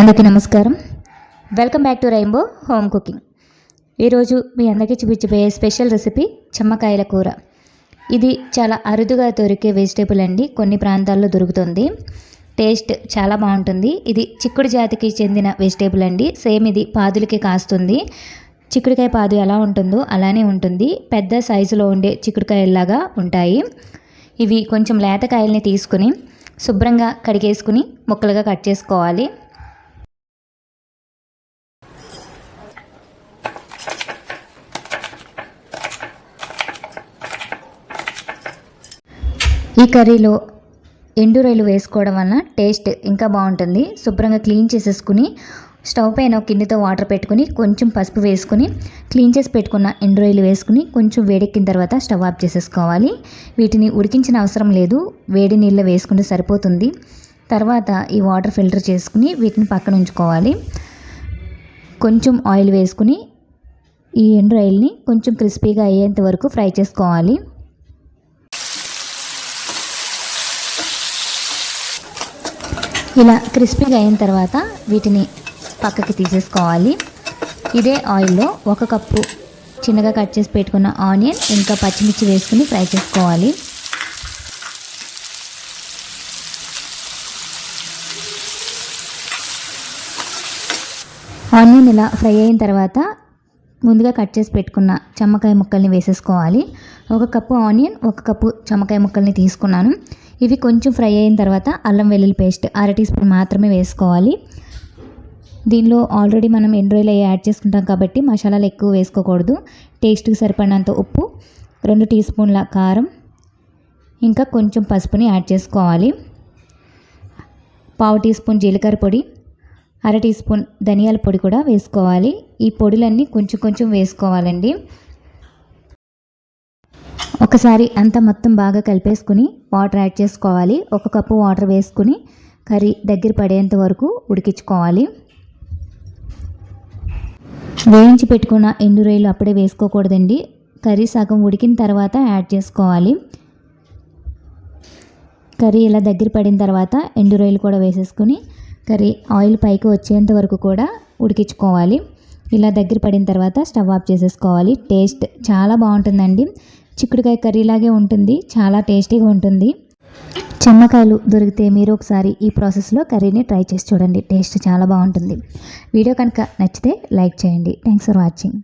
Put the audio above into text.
అందరికీ నమస్కారం. Welcome back to rainbow home cooking ఈరోజు మీ అందరికీ చూపించబోయే స్పెషల్ రెసిపీ చెమ్మకాయల కూర. ఇది చాలా అరుదుగా దొరికే వెజిటేబుల్ అండి. కొన్ని ప్రాంతాల్లో దొరుకుతుంది. టేస్ట్ చాలా బాగుంటుంది. ఇది చిక్కుడు జాతికి చెందిన వెజిటేబుల్ అండి. సేమ్ ఇది పాదులకి కాస్తుంది. చిక్కుడుకాయ పాదు ఎలా ఉంటుందో అలానే ఉంటుంది. పెద్ద సైజులో ఉండే చిక్కుడుకాయల్లాగా ఉంటాయి. ఇవి కొంచెం లేతకాయల్ని తీసుకుని శుభ్రంగా కడిగేసుకుని ముక్కలుగా కట్ చేసుకోవాలి. ఈ కర్రీలో ఎండు వేసుకోవడం వలన టేస్ట్ ఇంకా బాగుంటుంది. శుభ్రంగా క్లీన్ చేసేసుకుని స్టవ్ పైన ఒక వాటర్ పెట్టుకుని కొంచెం పసుపు వేసుకుని క్లీన్ చేసి పెట్టుకున్న ఎండు వేసుకుని కొంచెం వేడెక్కిన తర్వాత స్టవ్ ఆఫ్ చేసేసుకోవాలి. వీటిని ఉడికించిన అవసరం లేదు. వేడి నీళ్ళు వేసుకుంటే సరిపోతుంది. తర్వాత ఈ వాటర్ ఫిల్టర్ చేసుకుని వీటిని పక్కన ఉంచుకోవాలి. కొంచెం ఆయిల్ వేసుకుని ఈ ఎండు కొంచెం క్రిస్పీగా అయ్యేంత వరకు ఫ్రై చేసుకోవాలి. ఇలా క్రిస్పీగా అయిన తర్వాత వీటిని పక్కకి తీసేసుకోవాలి. ఇదే ఆయిల్లో ఒక కప్పు చిన్నగా కట్ చేసి పెట్టుకున్న ఆనియన్ ఇంకా పచ్చిమిర్చి వేసుకుని ఫ్రై చేసుకోవాలి. ఆనియన్ ఇలా ఫ్రై అయిన తర్వాత ముందుగా కట్ చేసి పెట్టుకున్న చెమ్మకాయ ముక్కల్ని వేసేసుకోవాలి. ఒక కప్పు ఆనియన్ ఒక కప్పు చెమ్మకాయ ముక్కల్ని తీసుకున్నాను. ఇవి కొంచెం ఫ్రై అయిన తర్వాత అల్లం వెల్లుల్లి పేస్ట్ అర టీ స్పూన్ మాత్రమే వేసుకోవాలి. దీనిలో ఆల్రెడీ మనం ఎండ్రాయిల్ యాడ్ చేసుకుంటాం కాబట్టి మసాలాలు ఎక్కువ వేసుకోకూడదు. టేస్ట్కి సరిపడినంత ఉప్పు రెండు టీ స్పూన్ల కారం ఇంకా కొంచెం పసుపుని యాడ్ చేసుకోవాలి. పావు టీ స్పూన్ జీలకర్ర పొడి అర టీ స్పూన్ ధనియాల పొడి కూడా వేసుకోవాలి. ఈ పొడులన్నీ కొంచెం కొంచెం వేసుకోవాలండి. ఒకసారి అంతా మొత్తం బాగా కలిపేసుకుని వాటర్ యాడ్ చేసుకోవాలి. ఒక కప్పు వాటర్ వేసుకుని కర్రీ దగ్గర పడేంత వరకు ఉడికించుకోవాలి. వేయించి పెట్టుకున్న ఎండు రొయ్యలు అప్పుడే వేసుకోకూడదండి. కర్రీ సగం ఉడికిన తర్వాత యాడ్ చేసుకోవాలి. కర్రీ ఇలా దగ్గర పడిన తర్వాత ఎండు రొయ్యలు కూడా వేసేసుకుని కర్రీ ఆయిల్ పైకి వచ్చేంత వరకు కూడా ఉడికించుకోవాలి. ఇలా దగ్గర పడిన తర్వాత స్టవ్ ఆఫ్ చేసేసుకోవాలి. టేస్ట్ చాలా బాగుంటుందండి. చిక్కుడుకాయ కర్రీలాగే ఉంటుంది. చాలా టేస్టీగా ఉంటుంది. చెమ్మకాయలు దొరికితే మీరు ఒకసారి ఈ ప్రాసెస్లో కర్రీని ట్రై చేసి చూడండి. టేస్ట్ చాలా బాగుంటుంది. వీడియో కనుక నచ్చితే లైక్ చేయండి. Thanks for watching